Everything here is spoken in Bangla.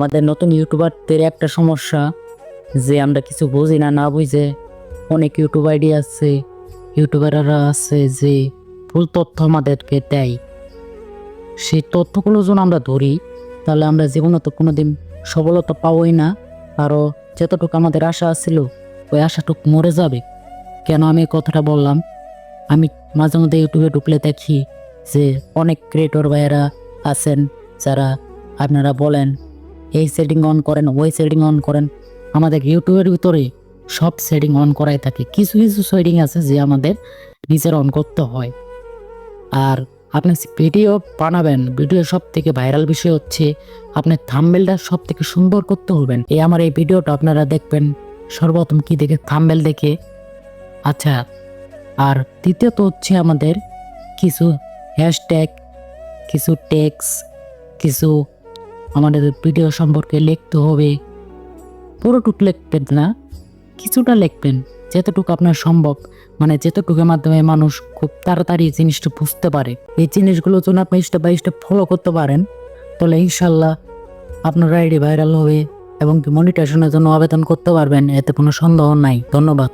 আমাদের নতুন ইউটিউবারদের একটা সমস্যা যে আমরা কিছু বুঝি না না বুঝে। অনেক ইউটিউব আইডি আছে ইউটিউবাররা আছে যে ভুল তথ্য আমাদেরকে দেয়। সেই তথ্যগুলো যদি আমরা ধরি, তাহলে আমরা জীবনে তো কোনো দিন সফলতা পাবোই না। আরও যতটুকু আমাদের আশা ছিল ওই আশাটুকু মরে যাবে। কেন আমি কথাটা বললাম? আমি মাঝে মধ্যে ইউটিউবে ঢুকলে দেখি যে অনেক ক্রিয়েটর ভাইয়েরা আছেন, যারা আপনারা বলেন এই সেটিং অন করেন, ওই সেটিং অন করেন। আমাদের ইউটিউবের ভিতরে সব সেটিং অন করাই থাকে। কিছু কিছু সেটিং আছে যে আমাদের নিজের অন করতে হয়। আর আপনি ভিডিও বানাবেন ভিডিও সব থেকে ভাইরাল বিষয় হচ্ছে আপনার থাম্বেলটা সব থেকে সুন্দর করতে হবেন। এই আমার এই ভিডিওটা আপনারা দেখবেন। সর্বপ্রথম কি দেখে? থাম্বেল দেখে। আচ্ছা আর দ্বিতীয়ত হচ্ছে আমাদের কিছু হ্যাশট্যাগ কিছু টেক্স কিছু আমাদের ভিডিও সম্পর্কে লিখতে হবে। পুরোটুক লিখবেন না, কিছুটা লিখবেন, যতটুকু আপনার সম্ভব। মানে যতটুকুর মাধ্যমে মানুষ খুব তাড়াতাড়ি জিনিসটা বুঝতে পারে। এই জিনিসগুলো যদি আপনি স্টেপ বাই স্টেপ ফলো করতে পারেন, তাহলে ইনশাল্লাহ আপনার আইডি ভাইরাল হবে এবং মনিটেশনের জন্য আবেদন করতে পারবেন, এতে কোনো সন্দেহ নাই। ধন্যবাদ।